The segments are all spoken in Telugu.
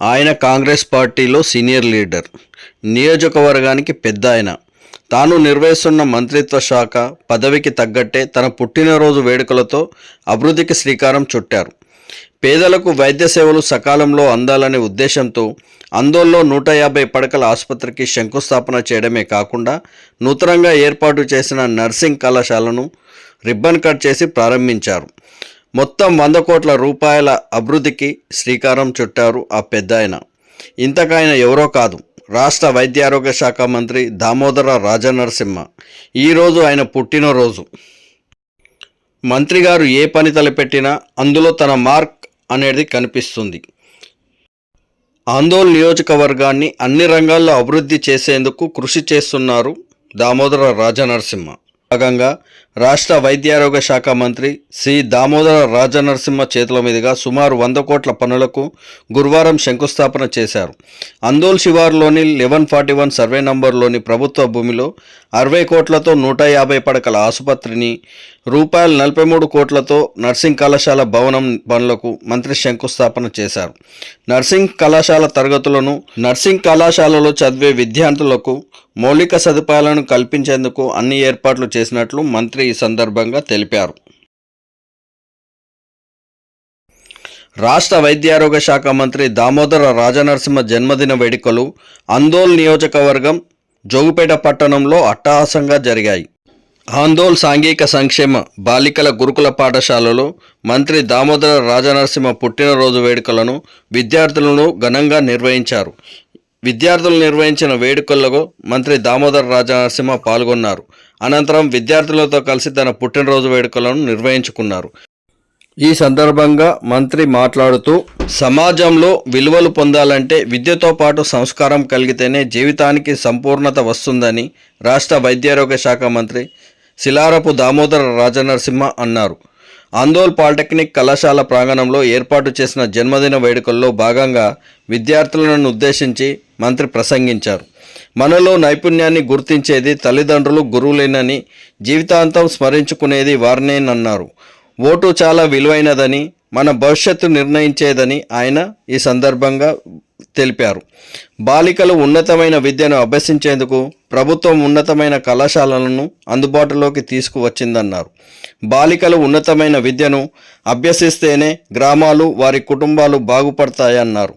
ఆయన కాంగ్రెస్ పార్టీలో సీనియర్ లీడర్. నియోజకవర్గానికి పెద్ద ఆయన. తాను నిర్వహిస్తున్న మంత్రిత్వ శాఖ పదవికి తగ్గట్టే తన పుట్టినరోజు వేడుకలతో అభివృద్ధికి శ్రీకారం చుట్టారు. పేదలకు వైద్య సేవలు సకాలంలో అందాలనే ఉద్దేశంతో అందోల్లో నూట యాభై పడకల ఆసుపత్రికి శంకుస్థాపన చేయడమే కాకుండా నూతనంగా ఏర్పాటు చేసిన నర్సింగ్ కళాశాలను రిబ్బన్ కట్ చేసి ప్రారంభించారు. మొత్తం వంద కోట్ల రూపాయల అభివృద్ధికి శ్రీకారం చుట్టారు ఆ పెద్ద ఆయన ఇంతకాయన ఎవరో కాదు. రాష్ట్ర వైద్య ఆరోగ్య శాఖ మంత్రి దామోదర రాజనరసింహ. ఈరోజు ఆయన పుట్టినరోజు. మంత్రి గారు ఏ పని తలపెట్టినా అందులో తన మార్క్ అనేది కనిపిస్తుంది. ఆందోళన నియోజకవర్గాన్ని అన్ని రంగాల్లో అభివృద్ధి చేసేందుకు కృషి చేస్తున్నారు దామోదర రాజనరసింహ. భాగంగా రాష్ట్ర వైద్యారోగ్య శాఖ మంత్రి శ్రీ దామోదర రాజనరసింహ చేతుల మీదుగా సుమారు వంద కోట్ల పనులకు గురువారం శంకుస్థాపన చేశారు. అందోల్ శివార్లోని లెవెన్ ఫార్టీ వన్ సర్వే నంబర్లోని ప్రభుత్వ భూమిలో అరవై కోట్లతో నూట యాభై పడకల ఆసుపత్రిని రూపాయలు నలభై మూడు కోట్లతో నర్సింగ్ కళాశాల భవనం పనులకు మంత్రి శంకుస్థాపన చేశారు. నర్సింగ్ కళాశాల తరగతులను నర్సింగ్ కళాశాలలో చదివే విద్యార్థులకు మౌలిక సదుపాయాలను కల్పించేందుకు అన్ని ఏర్పాట్లు చేసినట్లు మంత్రి ఈ సందర్భంగా తెలిపారు. రాష్ట్ర వైద్యారోగ్య శాఖ మంత్రి దామోదర రాజనరసింహ జన్మదిన వేడుకలు అందోల్ నియోజకవర్గం జోగుపేట పట్టణంలో అట్టహాసంగా జరిగాయి. ఆందోల్ సాంఘిక సంక్షేమ బాలికల గురుకుల పాఠశాలలో మంత్రి దామోదర రాజనరసింహ పుట్టినరోజు వేడుకలను విద్యార్థులను ఘనంగా నిర్వహించారు. విద్యార్థులు నిర్వహించిన వేడుకల్లో మంత్రి దామోదర రాజనరసింహ పాల్గొన్నారు. అనంతరం విద్యార్థులతో కలిసి తన పుట్టినరోజు వేడుకలను నిర్వహించుకున్నారు. ఈ సందర్భంగా మంత్రి మాట్లాడుతూ సమాజంలో విలువలు పొందాలంటే విద్యతో పాటు సంస్కారం కలిగితేనే జీవితానికి సంపూర్ణత వస్తుందని రాష్ట్ర వైద్యారోగ్య శాఖ మంత్రి శిలారపు దామోదర రాజనరసింహ అన్నారు. ఆందోల్ పాలిటెక్నిక్ కళాశాల ప్రాంగణంలో ఏర్పాటు చేసిన జన్మదిన వేడుకల్లో భాగంగా విద్యార్థులను ఉద్దేశించి మంత్రి ప్రసంగించారు. మనలో నైపుణ్యాన్ని గుర్తించేది తల్లిదండ్రులు గురువులేనని జీవితాంతం స్మరించుకునేది వారినేనన్నారు. ఓటు చాలా విలువైనదని మన భవిష్యత్తు నిర్ణయించేదని ఆయన ఈ సందర్భంగా తెలిపారు. బాలికలు ఉన్నతమైన విద్యను అభ్యసించేందుకు ప్రభుత్వం ఉన్నతమైన కళాశాలలను అందుబాటులోకి తీసుకువచ్చిందన్నారు. బాలికలు ఉన్నతమైన విద్యను అభ్యసిస్తేనే గ్రామాలు వారి కుటుంబాలు బాగుపడతాయన్నారు.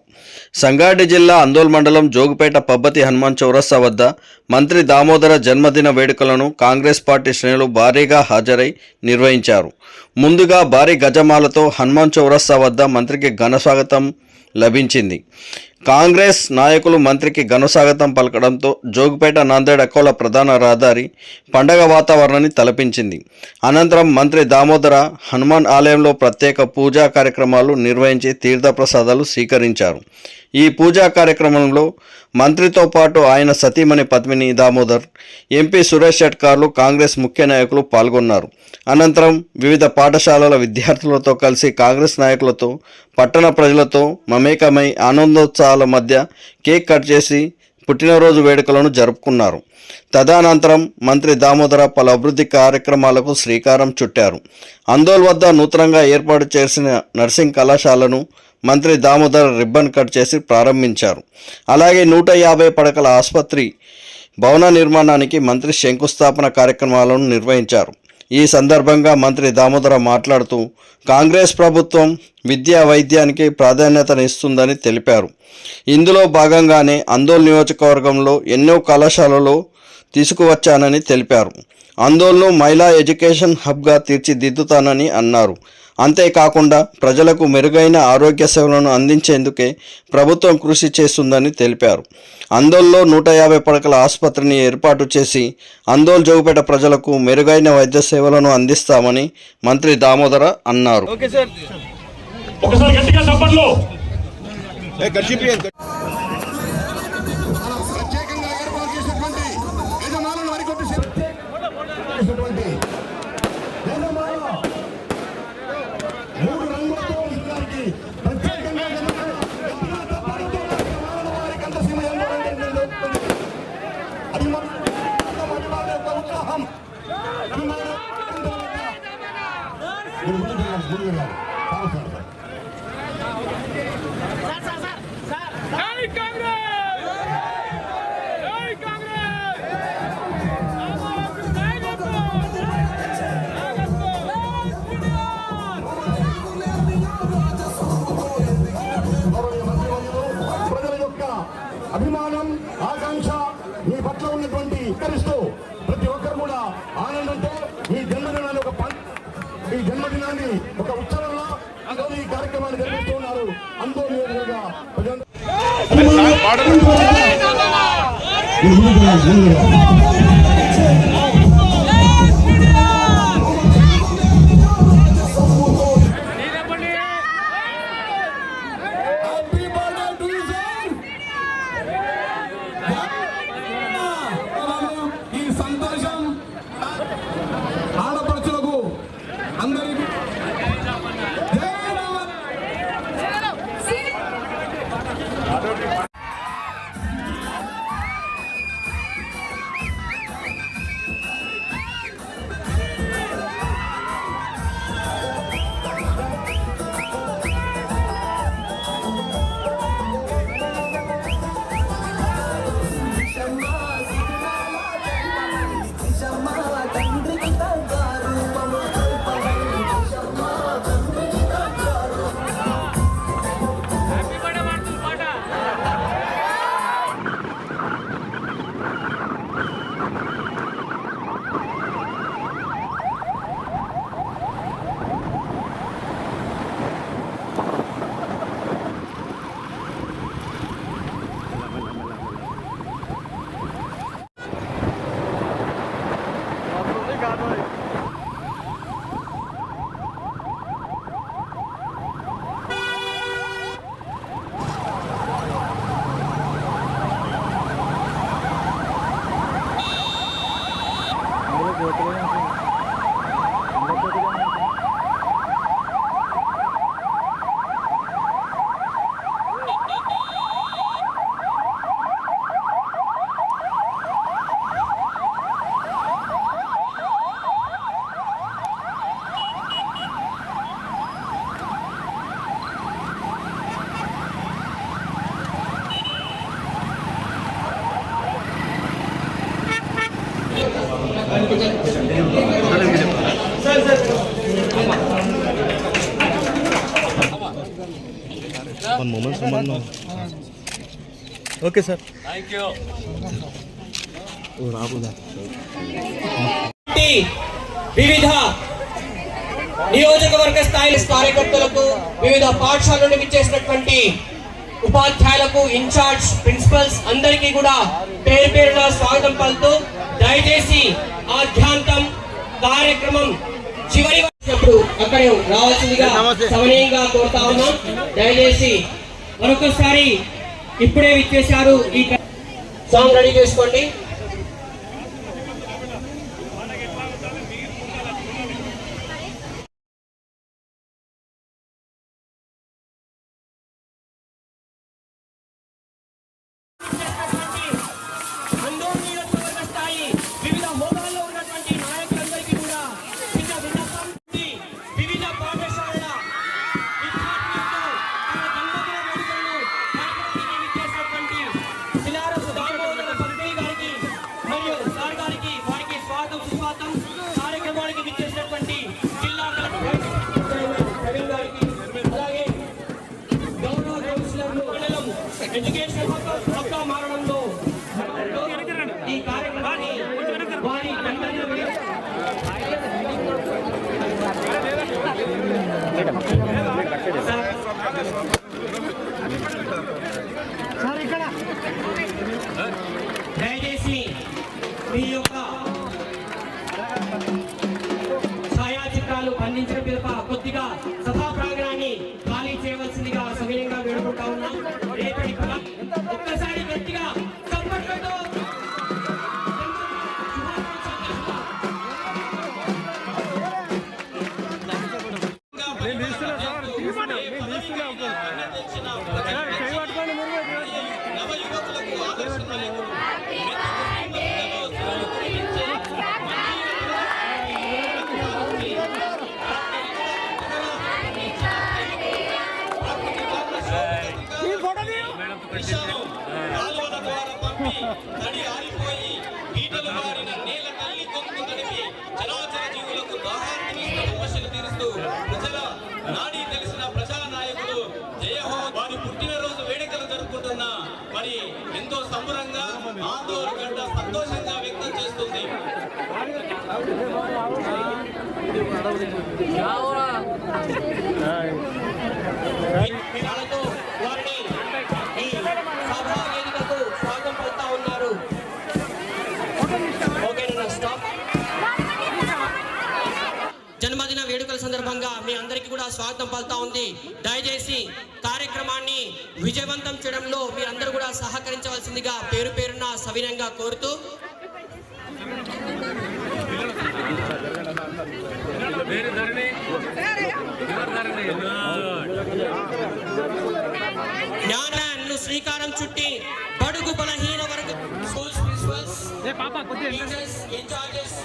సంగారెడ్డి జిల్లా అందోల్ మండలం జోగుపేట పబ్బతి హనుమాన్ చౌరస్తా వద్ద మంత్రి దామోదర జన్మదిన వేడుకలను కాంగ్రెస్ పార్టీ శ్రేణులు భారీగా హాజరై నిర్వహించారు. ముందుగా భారీ గజమాలతో హనుమాన్ చౌరస్తా వద్ద మంత్రికి ఘన స్వాగతం లభించింది. కాంగ్రెస్ నాయకులు మంత్రికి ఘనస్వాగతం పలకడంతో జోగిపేట నాందేడ్ అకోల ప్రధాన రహదారి పండగ వాతావరణాన్ని తలపించింది. అనంతరం మంత్రి దామోదర హనుమాన్ ఆలయంలో ప్రత్యేక పూజా కార్యక్రమాలు నిర్వహించి తీర్థప్రసాదాలు స్వీకరించారు. ఈ పూజా కార్యక్రమంలో మంత్రితో పాటు ఆయన సతీమణి పద్మిని దామోదర్ ఎంపీ సురేష్ షెట్కార్లు కాంగ్రెస్ ముఖ్య నాయకులు పాల్గొన్నారు. అనంతరం వివిధ పాఠశాలల విద్యార్థులతో కలిసి కాంగ్రెస్ నాయకులతో పట్టణ ప్రజలతో మమేకమై ఆనందోత్సాహ ఉత్సాహాల మధ్య కేక్ కట్ చేసి పుట్టినరోజు వేడుకలను జరుపుకున్నారు. తదనంతరం మంత్రి దామోదర పలు అభివృద్ధి కార్యక్రమాలకు శ్రీకారం చుట్టారు. అందోల్ వద్ద నూతనంగా ఏర్పాటు చేసిన నర్సింగ్ కళాశాలను మంత్రి దామోదర్ రిబ్బన్ కట్ చేసి ప్రారంభించారు. అలాగే నూట యాభై పడకల ఆసుపత్రి భవన నిర్మాణానికి మంత్రి శంకుస్థాపన కార్యక్రమాలను నిర్వహించారు. ఈ సందర్భంగా మంత్రి దామోదర మాట్లాడుతూ కాంగ్రెస్ ప్రభుత్వం విద్యా వైద్యానికి ప్రాధాన్యతనిస్తుందని తెలిపారు. ఇందులో భాగంగానే అందోల్ నియోజకవర్గంలో ఎన్నో కళాశాలలో తీసుకువచ్చానని తెలిపారు. ఆందోళనను మహిళా ఎడ్యుకేషన్ హబ్గా తీర్చిదిద్దుతానని అన్నారు. అంతేకాకుండా ప్రజలకు మెరుగైన ఆరోగ్య సేవలను అందించేందుకే ప్రభుత్వం కృషి చేస్తుందని తెలిపారు. అందోల్లో నూట యాభై పడకల ఆసుపత్రిని ఏర్పాటు చేసి అందోల్ జోగుపేట ప్రజలకు మెరుగైన వైద్య సేవలను అందిస్తామని మంత్రి దామోదర అన్నారు. ఒకసారి గట్టిగా జరిపిస్తున్నారు అందరూ నియోజకవర్గ ప్రజలు one moment, one moment. Okay, sir. Party వివిధ నియోజకవర్గ స్థాయి కార్యకర్తలకు వివిధ పాఠశాల నుండి విచ్చేసినటువంటి ఉపాధ్యాయులకు ఇన్ఛార్జ్ ప్రిన్సిపల్స్ అందరికీ కూడా పేరు పేరున స్వాగతం పలుతూ దయచేసి ఆధ్యాంతం కార్యక్రమం చివరి అక్కడే రావాల్సిందిగా సమనీయంగా కోరుతా ఉన్నాం. దయచేసి మరొకసారి ఇప్పుడే విచ్చేశారు ఈ సాంగ్ రెడీ చేసుకోండి. మరియు వారికి స్వాగతం సుస్వాగతం. కార్యక్రమానికి విచ్చేసినటువంటి జిల్లా కలెక్టర్ గారికి అలాగే గౌరవ కౌన్సిలర్లు మండలం ఎడ్యుకేషన్ హక్కా మారడంలో ఈ కార్యక్రమాన్ని వారి దయచేసి మీ కాలువల ద్వారా పంపి తడి ఆరిపోయి పీటలు బారిన నేల తల్లి కొంగు తడిపి చరాచర జీవులకు దాహాన్ని సమస్యలు తీరుస్తూ ప్రజల నాడి తెలిసిన ప్రజానాయకులు జయహో వారి పుట్టినరోజు వేడుకలు జరుపుకుంటున్న మరి ఎంతో సంబరంగా ఆందోళన సంతోషంగా వ్యక్తం చేస్తుంది వాళ్ళతో వారిని ఈ సభా వేదికకు స్వాగతం పలుకుతా ఉన్నారు ఓకేనా స్టాప్ జన్మదిన వేడుకల సందర్భంగా మీ అందరికీ కూడా స్వాగతం పలుకుతా ఉంది దయచేసి కార్యక్రమాన్ని విజయవంతం చేయడంలో మీ అందరూ కూడా సహకరించవలసిందిగా పేరు పేరున సవినంగా కోరుతూ జ్ఞానాన్ని శ్రీకారం చుట్టి బడుగు బలహీన వర్గ స్కూల్స్ ప్రిన్సిపల్స్ టీచర్స్ ఇన్ఛార్జెస్